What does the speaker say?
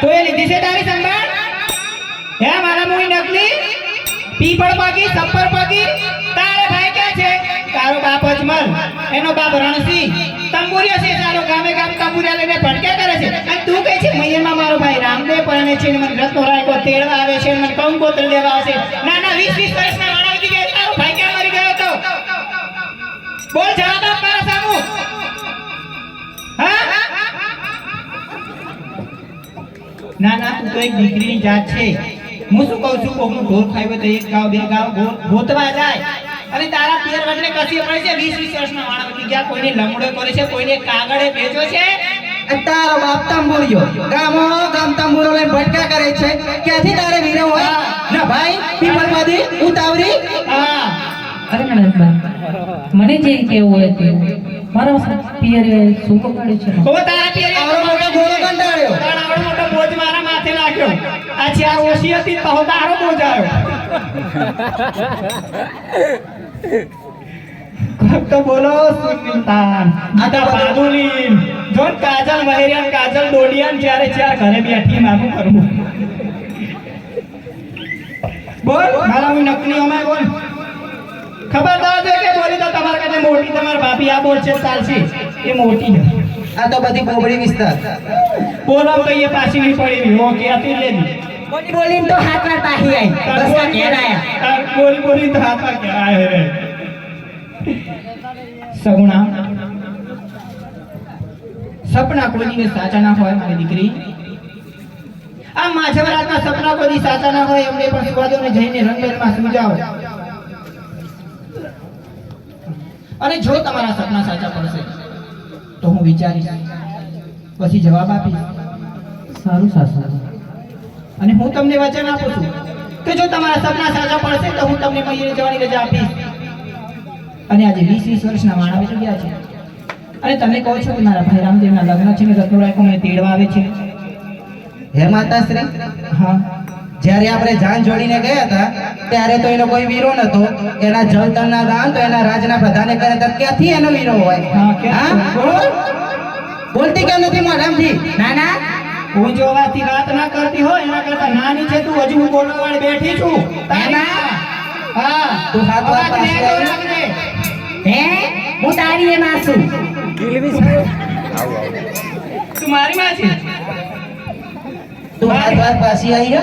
કોઈ લીધી છે તારી સંભાળ? હે, મારા મુઈ નકલી? પીપળ પાકી, સપ્પર પાકી? તારે ભાઈ ક્યાં છે? તારો બાપ અજમલ, એનો બાપ રણસી તંબુરિયો છે તારો, ગામે ગામ તંબુરિયા લઈને ભટક્યા કરે છે. અને તું કહે છે, મૈયરમાં મારો ભાઈ રામદેવ પરણે છે ને મને રત્નો રાયકો તેડવા આવે છે મને મને કંકોત્રી લેવા આવે છે ના ના વીસ વીસ વર્ષના વાળા તારો ભાઈ ક્યાં મરી ગયો તો બોલ જવાબ. ના ના તું તો એક દીકરીની જાત છે? હું શું કહું છું? કોકનું ઢોર ખાયું તો એક ગાવ બે ગાવ ગોતવા જાય. અને તારા પિયર વગરે કસી પડે છે? વીસ વીસ વર્ષના વાળા વધી ગયા કોઈને લમડો કરે છે કોઈને કાગળે ભેજો છે? તારો બાપ તંબુરિયો ગામો ગામ તંબુરો લઈને ભટકા કરે છે. ક્યાંથી તારે વીરો હોય? ના ભાઈ પીપલ પાદી ઉતાવરી હા. અરે નણંદબા મને જે કેવું હોય તે. મારો પિયરે શું પકડ્યું છે? તો તારા પિયર આવડો મોટો ગોળો કંટાળ્યો. તારા આવડો મોટો લાગ્યો આ ચાર ઓછી હતી તો તારો બોજ આવ્યો. તો બોલો સુનિલતાન આ તો બાદુલીન જોન કાજલ મહેરિયાન કાજલ ડોડિયાન જ્યારે ચાર ઘરે બેઠી મારું કરવું બોલ. મારા હું નકલી અમે બોલ. ખબરદાર છે કે બોલી તો તમારા કરતા મોટી તમારા ભાભી આ બોલ છે, ચાલશે. એ મોટી છે આ તો બધી બોબડી વિસ્તાર. બોલો તો પાછી નહીં પડી હું કે આપી લેવી બોલી બોલી તો હાથમાં પાહી આઈ બસ કા ઘેર આયા. બોલી બોલી તો હાથમાં કહેવાય રે. સગુણા સપના કોઈ દિવસ સાચા ના હોય મારી દીકરી. આ માછવરાતના સપના કોઈ સાચા ના હોય એમને પણ સુવાદોને જઈને રંગભેરમાં સમજાવો અને જો તમારા સપના સાચા પડશે. વિચારીશ પછી જવાબ આપીશ સારું સાસુ અને હું તમને વચન આપું છું કે જો તમારા સપના સાચા પડશે તો હું તમને મહિને જવાની રજા આપીશ. અને આજે વીસ વીસ વર્ષના માણા વીતી ગયા છે. અને તમે કહો છો કે મારા ભાઈ રામદેવના લગ્ન છે ને રત્નુરાય કોને તેડવા આવે છે? હે માતાશ્રી? હા. જ્યારે આપણે જાન જોડીને ગયા હતા ત્યારે તો એનો કોઈ વીરો નતો એના જળતરના દાન તો એના રાજના પ્રધાને કરે તો ક્યાંથી એનો વીરો હોય? હા, બોલ. બોલતી કેમ નથી મોઢામથી ના ના. હું જોવાથી વાત ના કરતી હોય એના કરતા નાની છે તું હજુ હું બોલવા બેઠી છું? હા. તું હાથ વાત. હે? હું તારી એ માં છું તું મારી માં છે? તું હાથ વાત પાછી આવી?